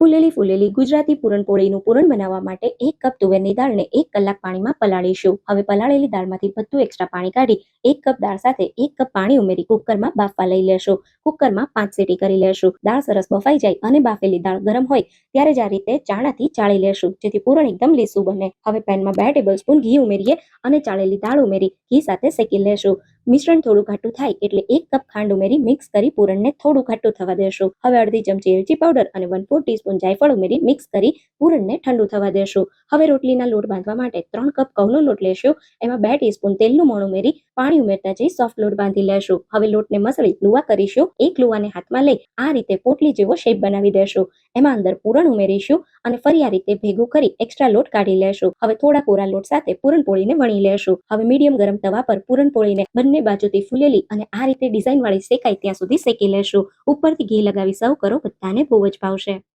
ફૂલેલી ફૂલેલી ગુજરાતી પૂરણપોળીનું પૂરણ બનાવવા માટે એક કપ તુવેરની દાળને એક કલાક પાણીમાં પલાળીશું. હવે પલાળેલી દાળમાંથી બધું એક્સ્ટ્રા પાણી કાઢી એક કપ દાળ સાથે એક કપ પાણી ઉમેરી કુકરમાં બાફવા લઈ લેશું. કુકરમાં પાંચ સીટી કરી લેશું. દાળ સરસ બફાઈ જાય અને બાફેલી દાળ ગરમ હોય ત્યારે જ આ રીતે ચાણાથી ચાળી લેશું, જેથી પૂરણ એકદમ લીસું બને. હવે પેનમાં બે ટેબલ સ્પૂન ઘી ઉમેરીએ અને ચાળેલી દાળ ઉમેરી ઘી સાથે શેકી લેશું. મિશ્રણ થોડું ઘાટું થાય એટલે એક કપ ખાંડ ઉમેરી મિક્સ કરી પૂરણને થોડું ઘાટું થવા દેશું. હવે અડધી ચમચી એલચી પાવડર અને વન ફોર ટીસ્પૂન જાયફળ ઉમેરી મિક્સ કરી પૂરણને ઠંડુ થવા દેશું. હવે રોટલીના લોટ બાંધવા માટે ત્રણ કપ ઘઉંનો લોટ લેશું. એમાં બે ટીસ્પૂન તેલનું મોણ ઉમેરી પાણી ઉમેરતા જઈ સોફ્ટ લોટ બાંધી લેશું. હવે લોટને મસળી લુવા કરીશું. એક લુવાને હાથમાં લઈ આ રીતે પોટલી જેવો શેપ બનાવી દેશું. એમાં અંદર પૂરણ ઉમેરીશું અને ફરી આ રીતે ભેગું કરી એક્સ્ટ્રા લોટ કાઢી લેશું. હવે થોડા કોરા લોટ સાથે પૂરણપોળીને વણી લેશું. હવે મીડિયમ ગરમ તવા પર પૂરણપોળીને બંને બાજુથી ફૂલેલી અને આ રીતે ડિઝાઇન વાળી શેકાય ત્યાં સુધી શેકી લેશું. ઉપરથી ઘી લગાવી સર્વ કરો, બધાને બહુ જ ભાવશે.